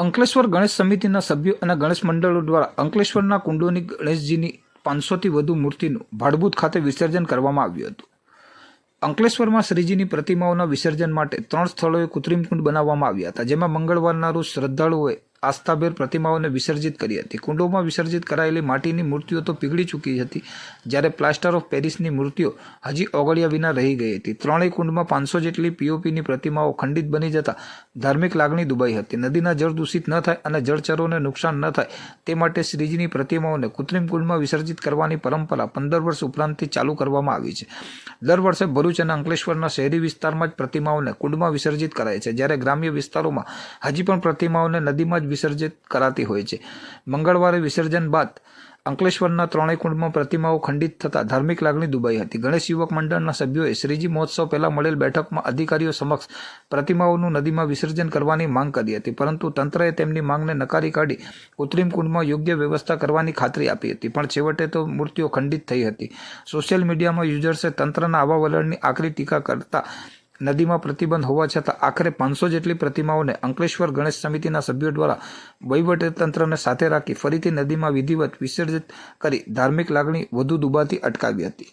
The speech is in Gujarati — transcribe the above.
અંકલેશ્વર ગણેશ સમિતિના સભ્યો અને ગણેશ મંડળો દ્વારા અંકલેશ્વરના કુંડોની ગણેશજીની પાંચસોથી વધુ મૂર્તિનું ભાડભૂત ખાતે વિસર્જન કરવામાં આવ્યું હતું. અંકલેશ્વરમાં શ્રીજીની પ્રતિમાઓના વિસર્જન માટે ત્રણ સ્થળોએ કૃત્રિમ કુંડ બનાવવામાં આવ્યા હતા, જેમાં મંગળવારના રોજ શ્રદ્ધાળુઓએ આસ્થાભેર પ્રતિમાઓને વિસર્જિત કરી હતી. કુંડોમાં વિસર્જિત કરાયેલી માટીની મૂર્તિઓ તો પીગળી ચૂકી હતી, જ્યારે પ્લાસ્ટર ઓફ પેરિસની મૂર્તિઓ હજી ઓગળ્યા વિના રહી ગઈ હતી. ત્રણેય કુંડમાં પાંચસો જેટલી પીઓપીની પ્રતિમાઓ ખંડિત બની જતા ધાર્મિક લાગણી દુબાઈ હતી. નદીના જળ દૂષિત ન થાય અને જળચરોને નુકસાન ન થાય, તે માટે શ્રીજીની પ્રતિમાઓને કૃત્રિમ કુંડમાં વિસર્જિત કરવાની પરંપરા પંદર વર્ષ ઉપરાંતથી ચાલુ કરવામાં આવી છે. દર વર્ષે ભરૂચ અને અંકલેશ્વરના શહેરી વિસ્તારમાં જ પ્રતિમાઓને કુંડમાં વિસર્જિત કરાય છે, જ્યારે ગ્રામ્ય વિસ્તારોમાં હજી પણ પ્રતિમાઓને નદીમાં જ વિસર્જિત કરાતી હોય છે. મંગળવારે વિસર્જન બાદ અંકલેશ્વરના ત્રણેય કુંડમાં પ્રતિમાઓ ખંડિત થતાં ધાર્મિક લાગણી દુબાઈ હતી. ગણેશ યુવક મંડળના સભ્યોએ શ્રીજી મહોત્સવ પહેલા મળેલ બેઠકમાં અધિકારીઓ સમક્ષ પ્રતિમાઓનું નદીમાં વિસર્જન કરવાની માંગ કરી હતી, પરંતુ તંત્રએ તેમની માંગને નકારી કાઢી કૃત્રિમ કુંડમાં યોગ્ય વ્યવસ્થા કરવાની ખાતરી આપી હતી, પણ છેવટે તો મૂર્તિઓ ખંડિત થઈ હતી. સોશિયલ મીડિયામાં યુઝર્સે તંત્રના આવા વલણની આકરી ટીકા કરતા નદીમાં પ્રતિબંધ હોવા છતાં આખરે પાંચસો જેટલી પ્રતિમાઓને અંકલેશ્વર ગણેશ સમિતિના સભ્યો દ્વારા વહીવટીતંત્રને સાથે રાખી ફરીથી નદીમાં વિધિવત વિસર્જિત કરી ધાર્મિક લાગણી વધુ દુબાતી અટકાવી હતી.